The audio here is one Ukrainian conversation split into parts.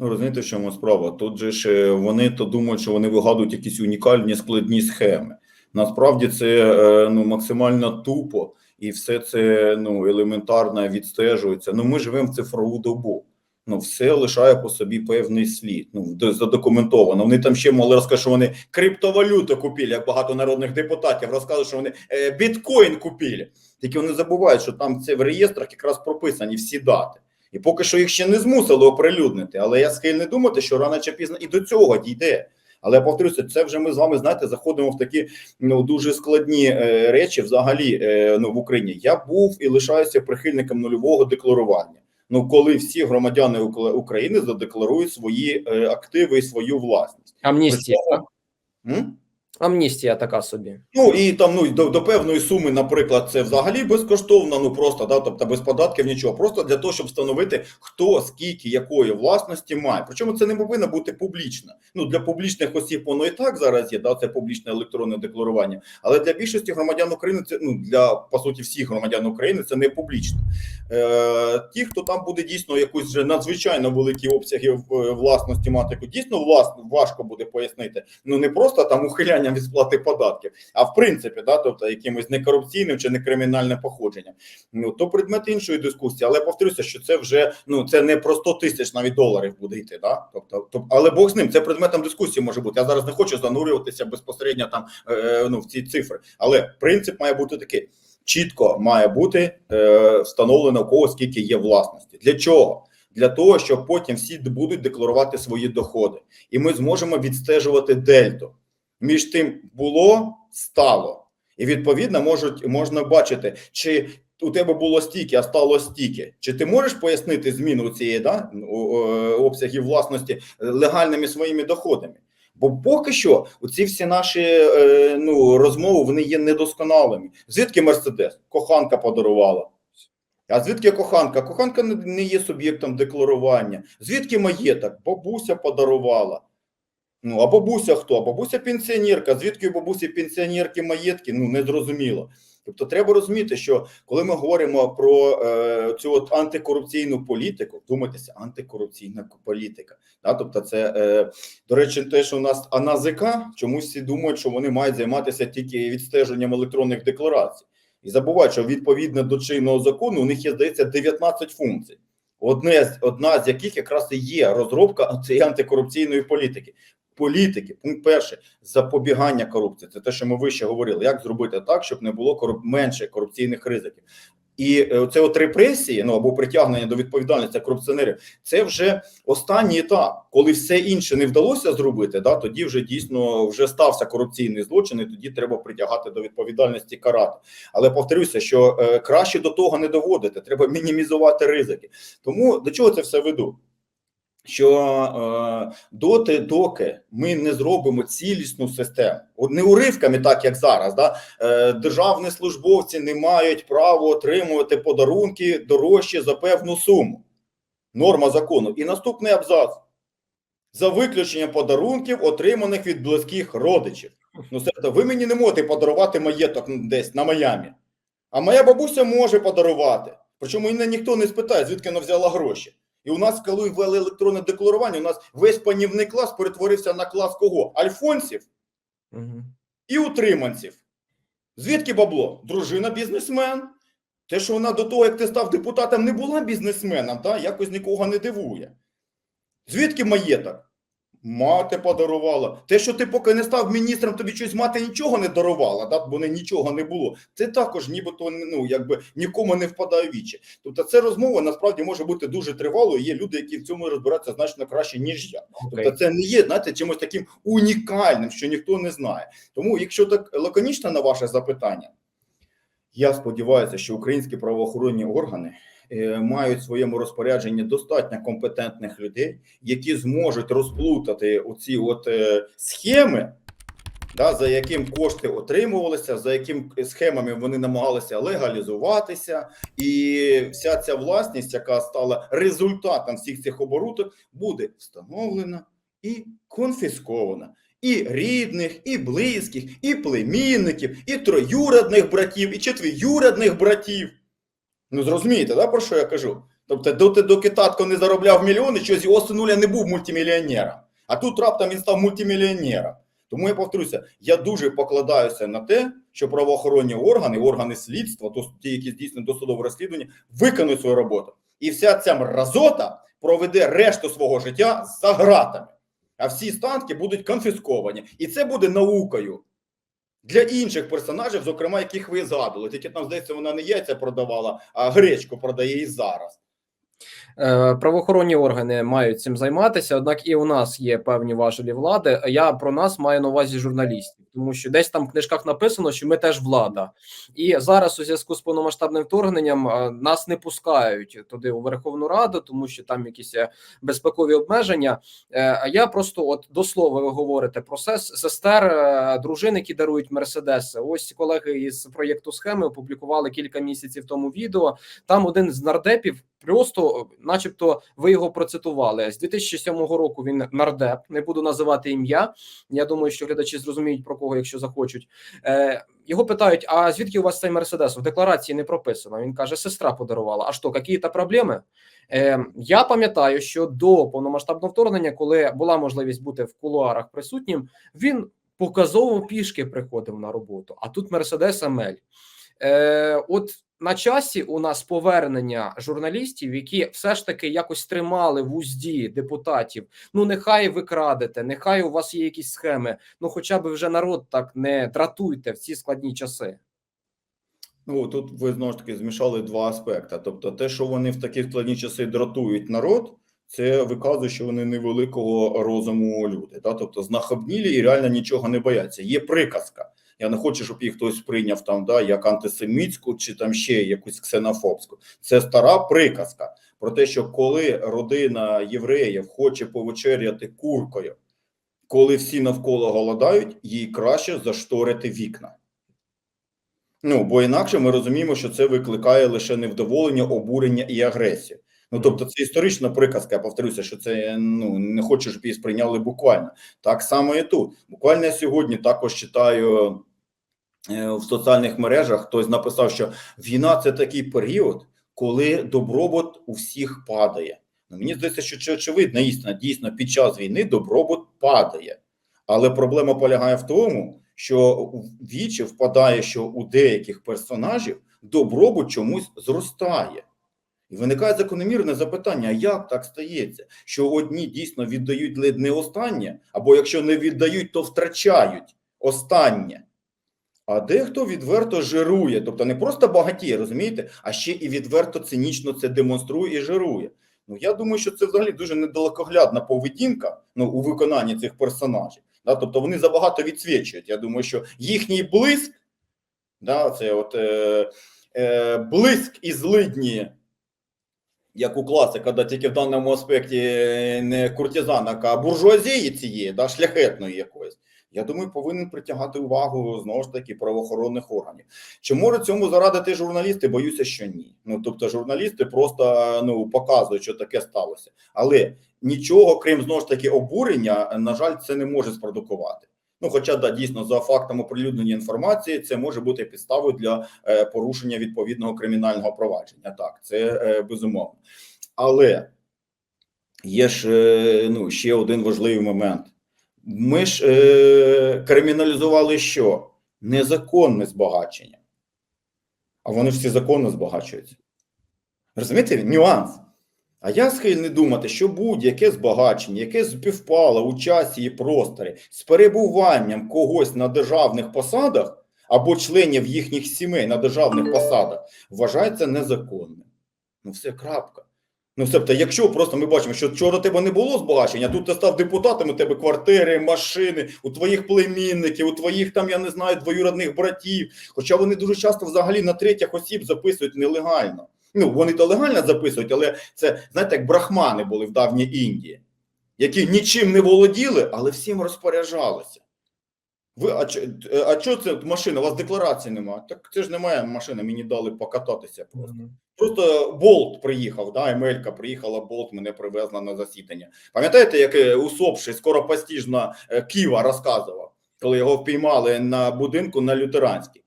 Ну, розумієте, в чому справа? Тут же ж е, вони то думають, що вони вигадують якісь унікальні складні схеми. Насправді це е, ну максимально тупо, і все це ну елементарно відстежується. Ну ми живемо в цифрову добу. Ну, все лишає по собі певний слід. Ну задокументовано. Вони там ще могли розказати, що вони криптовалюту купили, як багато народних депутатів розказують, що вони е, біткоін купили. Тільки вони забувають, що там це в реєстрах якраз прописані всі дати. І поки що їх ще не змусили оприлюднити. Але я схильний думати, що рано чи пізно і до цього дійде. Але я повторюся, це вже ми з вами знаєте, заходимо в такі ну дуже складні е, речі взагалі е, ну в Україні. Я був і лишаюся прихильником нульового декларування. Ну, коли всі громадяни України задекларують свої е, активи і свою власність. Амністія. М? Амністія така собі. Ну і там ну до, до певної суми, наприклад, це взагалі безкоштовно, ну просто да, тобто без податків нічого, просто для того, щоб встановити хто скільки якої власності має. Причому це не повинно бути публічно. Ну для публічних осіб воно і так зараз є. Да, це публічне електронне декларування. Але для більшості громадян України це ну для по суті всіх громадян України це не публічно. Е, ті, хто там буде дійсно якусь вже надзвичайно великі обсяги власності мати, дійсно власно важко буде пояснити. Ну не просто там ухилянням від сплати податків, а в принципі, да, тобто якимось некорупційним чи некримінальним походженням. Ну то предмет іншої дискусії. Але повторюся, що це вже ну це не про 100 тисяч навіть доларів буде йти. Да? Тобто, тоб- але Бог з ним, це предметом дискусії може бути. Я зараз не хочу занурюватися безпосередньо там е, ну в ці цифри, але принцип має бути такий. Чітко має бути е, встановлено у кого скільки є власності. Для чого? Для того, щоб потім всі будуть декларувати свої доходи, і ми зможемо відстежувати дельту між тим було стало, і відповідно можуть можна бачити, чи у тебе було стільки, а стало стільки. Чи ти можеш пояснити зміну цієї да, обсягів власності легальними своїми доходами? Бо поки що оці всі наші е, ну, розмови вони є недосконалими. Звідки Мерседес? Коханка подарувала. А звідки коханка? Коханка не є суб'єктом декларування. Звідки маєток? Бабуся подарувала. Ну, а бабуся хто? А бабуся пенсіонерка. Звідки у бабусі пенсіонерки маєтки? Ну, не зрозуміло. Тобто треба розуміти, що коли ми говоримо про е, цю от антикорупційну політику, вдумайтеся, антикорупційна політика. Да? Тобто, це, е, до речі, те, що у нас АНАЗК, чомусь всі думають, що вони мають займатися тільки відстеженням електронних декларацій. І забувають, що відповідно до чинного закону у них є, здається, 19 функцій. Одне з одна з яких якраз і є розробка цієї антикорупційної політики. Політики, пункт перший запобігання корупції. Це те, що ми вище говорили. Як зробити так, щоб не було коруп... менше корупційних ризиків. І е, це от репресії, ну або притягнення до відповідальності корупціонерів, це вже останній етап, коли все інше не вдалося зробити. Да, тоді вже дійсно вже стався корупційний злочин, і тоді треба притягати до відповідальності карати. Але повторюся, що е, краще до того не доводити, треба мінімізувати ризики. Тому до чого це все веду? Що е, доти, доки ми не зробимо цілісну систему, не уривками, так як зараз, да, е, державні службовці не мають права отримувати подарунки дорожчі за певну суму. Норма закону. І наступний абзац. За виключенням подарунків, отриманих від близьких родичів. Ну, це, ви мені не можете подарувати маєток десь на Майамі. А моя бабуся може подарувати. Причому мене ніхто не спитає, звідки вона взяла гроші. І у нас, коли ввели електронне декларування, у нас весь панівний клас перетворився на клас кого? Альфонсів Угу. і утриманців. Звідки бабло? Дружина бізнесмен. Те, що вона до того, як ти став депутатом, не була бізнесменом, та, якось нікого не дивує. Звідки маєток? Мати подарувала. Те, що ти поки не став міністром, тобі щось мати нічого не дарувала, да? бо не нічого не було. Це також нібито ну, якби, нікому не впадає в вічі. Тобто, це розмова насправді може бути дуже тривалою. Є люди, які в цьому розбираються значно краще, ніж я. Тобто це не є знаєте, чимось таким унікальним, що ніхто не знає. Тому, якщо так лаконічно на ваше запитання, я сподіваюся, що українські правоохоронні органи мають в своєму розпорядженні достатньо компетентних людей, які зможуть розплутати оці от е, схеми. Да, за яким кошти отримувалися, за яким схемами вони намагалися легалізуватися, і вся ця власність, яка стала результатом всіх цих оборудок, буде встановлена і конфіскована. І рідних, і близьких, і племінників, і троюрідних братів, і четвіюрідних братів. Ну, зрозумієте, да, про що я кажу? Тобто, доти, доки татко не заробляв мільйони, щось його синуля не був мультимільйонером. А тут раптом він став мультимільйонером. Тому я повторюся, я дуже покладаюся на те, що правоохоронні органи, органи слідства, то ті, які здійснюють досудове розслідування, виконують свою роботу. І вся ця мразота проведе решту свого життя за гратами. А всі станки будуть конфісковані. І це буде наукою для інших персонажів, зокрема, яких ви згадували. Тільки там, здається, вона не яйця продавала, а гречку продає і зараз. Е, Правоохоронні органи мають цим займатися, однак і у нас є певні важелі влади. Я про нас маю на увазі журналістів, тому що десь там в книжках написано, що ми теж влада. І зараз у зв'язку з повномасштабним вторгненням е, нас не пускають туди у Верховну Раду, тому що там якісь е, безпекові обмеження. А я просто, от до слова, ви говорите про сес- сестер, дружин, які дарують мерседеси. Ось колеги із проєкту схеми опублікували кілька місяців тому відео. Там один з нардепів просто, начебто, ви його процитували з 2007 року. Він нардеп, не буду називати ім'я. Я думаю, що глядачі зрозуміють про кого, якщо захочуть. Е, його питають: а звідки у вас цей мерседес? В декларації не прописано. Він каже: сестра подарувала. А що, які-то проблеми? Е, я пам'ятаю, що до повномасштабного вторгнення, коли була можливість бути в кулуарах присутнім, він показово пішки приходив на роботу. А тут Мерседес Амель. Е, от на часі у нас повернення журналістів, які все ж таки якось тримали в узді депутатів. Ну, нехай ви крадете, нехай у вас є якісь схеми. Ну, хоча б вже народ так не дратуйте в ці складні часи. Ну тут ви знову ж таки змішали два аспекти. Тобто, те, що вони в такі складні часи дратують народ, це виказує, що вони невеликого розуму люди. Та? Тобто знахабнілі і реально нічого не бояться. Є приказка. Я не хочу, щоб їх хтось прийняв там, да, як антисемітську чи там ще якусь ксенофобську. Це стара приказка про те, що коли родина євреїв хоче повечеряти куркою, коли всі навколо голодають, їй краще зашторити вікна. Ну, бо інакше ми розуміємо, що це викликає лише невдоволення, обурення і агресію. Ну, тобто, це історична приказка, я повторюся, що це ну не хочу, щоб її сприйняли буквально. Так само і тут. Буквально я сьогодні також читаю в соціальних мережах. Хтось написав, що війна це такий період, коли добробут у всіх падає. Ну, мені здається, що це очевидна істина. Дійсно, під час війни добробут падає. Але проблема полягає в тому, що вічі впадає, що у деяких персонажів добробут чомусь зростає. І виникає закономірне запитання: а як так стається, що одні дійсно віддають ледь не останнє, або якщо не віддають, то втрачають останнє. А дехто відверто жирує, тобто не просто багатіє, розумієте, а ще і відверто цинічно це демонструє і жирує. Ну я думаю, що це взагалі дуже недалекоглядна поведінка ну, у виконанні цих персонажів. Да? Тобто вони забагато відсвічують. Я думаю, що їхній блиск, да, це от е, е, блиск і злидні, як у класика, да, тільки в даному аспекті не куртизанок, а буржуазії цієї, да, шляхетної якоїсь. Я думаю, повинен притягати увагу знову ж таки правоохоронних органів. Чи можуть цьому зарадити журналісти? Боюся, що ні. Ну тобто, журналісти просто ну показують, що таке сталося, але нічого, крім знову ж таки обурення, на жаль, це не може спродукувати. Ну, хоча да, дійсно за фактом оприлюднення інформації, це може бути підставою для е, порушення відповідного кримінального провадження. Так, це е, безумовно. Але є ж е, ну, ще один важливий момент. Ми ж е, криміналізували що? Незаконне збагачення. А вони ж всі законно збагачуються. Розумієте, нюанс. А я схильний думати, що будь-яке збагачення, яке співпало у часі і просторі з перебуванням когось на державних посадах або членів їхніх сімей на державних посадах, вважається незаконним. Ну, все крапка. Ну, тобто, якщо просто ми бачимо, що вчора тебе не було збагачення, тут ти став депутатом, у тебе квартири, машини, у твоїх племінників, у твоїх там, я не знаю, двоюродних братів. Хоча вони дуже часто взагалі на третіх осіб записують нелегально. Ну, вони то легально записують, але це, знаєте, як брахмани були в давній Індії, які нічим не володіли, але всім розпоряджалися. Ви, а, чо- а чого це машина? У вас декларації немає? Так це ж немає машини, мені дали покататися просто. Просто Болт приїхав, да, Емелька приїхала, Болт мене привезла на засідання. Пам'ятаєте, як е, усопший скоропостіжно е, Ківа розказував, коли його впіймали на будинку на лютеранській?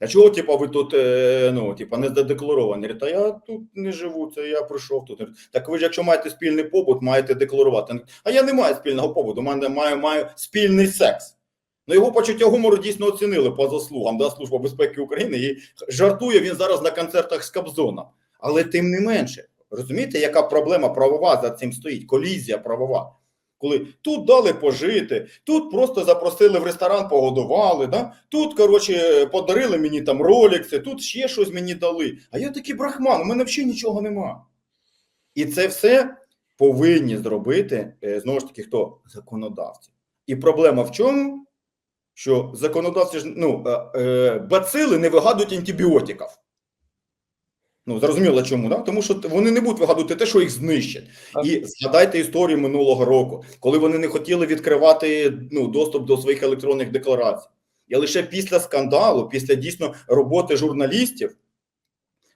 А чого, типа, ви тут е, ну, типа, не задекларовані? Та я тут не живу, це я прийшов тут. Так ви ж, якщо маєте спільний побут, маєте декларувати. А я не маю спільного побуту, у мене маю, маю спільний секс. Ну, його почуття гумору дійсно оцінили по заслугам да, Служба безпеки України. І жартує він зараз на концертах з Кобзоном. Але тим не менше, розумієте, яка проблема правова за цим стоїть? Колізія правова. Коли тут дали пожити, тут просто запросили в ресторан, погодували, да? тут, коротше, подарили мені там ролікси, тут ще щось мені дали. А я такий брахман, у мене взагалі нічого нема. І це все повинні зробити, е, знову ж таки, хто? Законодавці. І проблема в чому? Що законодавці ж ну, е, е, бацили не вигадують антибіотиків. Ну, зрозуміло чому, да? тому що вони не будуть вигадувати те, що їх знищать. І згадайте історію минулого року, коли вони не хотіли відкривати ну, доступ до своїх електронних декларацій. І лише після скандалу, після дійсно роботи журналістів,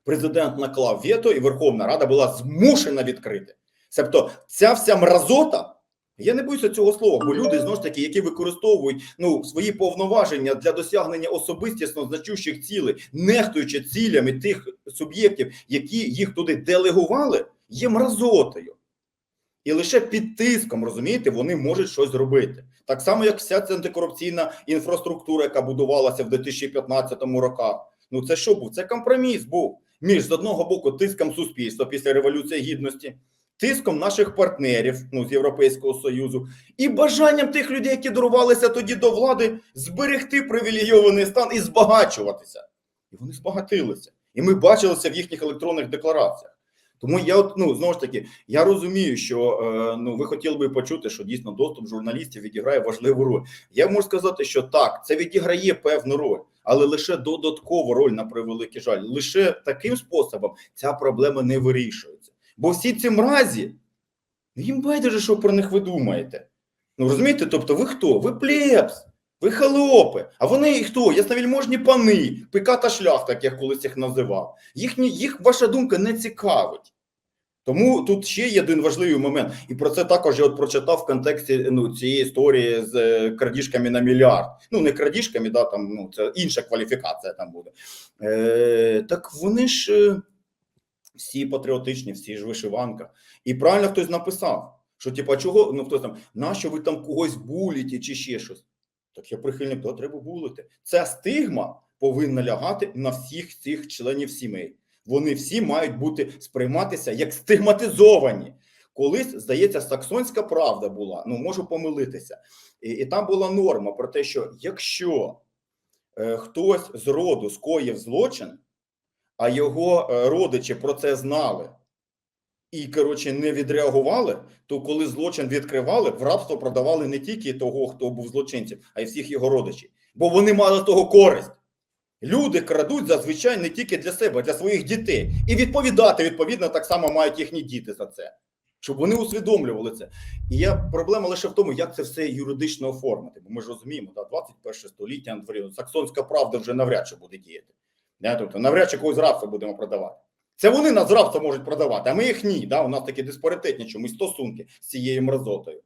президент наклав вето, і Верховна Рада була змушена відкрити. Тобто, ця вся мразота. Я не боюся цього слова, бо люди знову ж таки, які використовують ну свої повноваження для досягнення особистісно значущих цілей, нехтуючи цілями тих суб'єктів, які їх туди делегували, є мразотою. І лише під тиском, розумієте, вони можуть щось зробити. Так само, як вся ця антикорупційна інфраструктура, яка будувалася в 2015 роках. Ну це що був? Це компроміс був між з одного боку тиском суспільства після революції гідності, тиском наших партнерів ну, з Європейського Союзу і бажанням тих людей, які дорвалися тоді до влади, зберегти привілейований стан і збагачуватися. І вони збагатилися. І ми бачили це в їхніх електронних деклараціях. Тому я от, ну знову ж таки, я розумію, що е, ну ви хотіли би почути, що дійсно доступ журналістів відіграє важливу роль. Я можу сказати, що так, це відіграє певну роль, але лише додаткову роль на превеликий жаль. Лише таким способом ця проблема не вирішується. Бо всі ці мразі, ну, їм байдуже, що про них ви думаєте. Ну розумієте, тобто, ви хто? Ви плебс, ви холопи. А вони хто? Ясновельможні пани, пиката шляхта, як я колись їх називав. Їхні, їх ваша думка не цікавить. Тому тут ще є один важливий момент, і про це також я от прочитав в контексті ну, цієї історії з е, крадіжками на мільярд. Ну, не крадіжками, да, там, ну, це інша кваліфікація там буде. Е, так вони ж е, всі патріотичні, всі ж вишиванка. І правильно хтось написав, що типа чого, ну хтось там, нащо ви там когось буліте чи ще щось. Так я прихильник, то треба булити. Ця стигма повинна лягати на всіх цих членів сімей. Вони всі мають бути сприйматися як стигматизовані. Колись, здається, саксонська правда була, ну можу помилитися. І, і там була норма про те, що якщо е, хтось з роду скоїв злочин, а його е, родичі про це знали і, коротше, не відреагували, то коли злочин відкривали, в рабство продавали не тільки того, хто був злочинцем, а й всіх його родичів. Бо вони мали того користь. Люди крадуть зазвичай не тільки для себе, а для своїх дітей. І відповідати, відповідно, так само мають їхні діти за це. Щоб вони усвідомлювали це. І я проблема лише в тому, як це все юридично оформити. Бо ми ж розуміємо, да, 21 століття на дворі, саксонська правда вже навряд чи буде діяти. Да, тобто навряд чи когось рабство будемо продавати. Це вони нас рабство можуть продавати, а ми їх ні. Да? У нас такі диспаритетні чомусь стосунки з цією мразотою.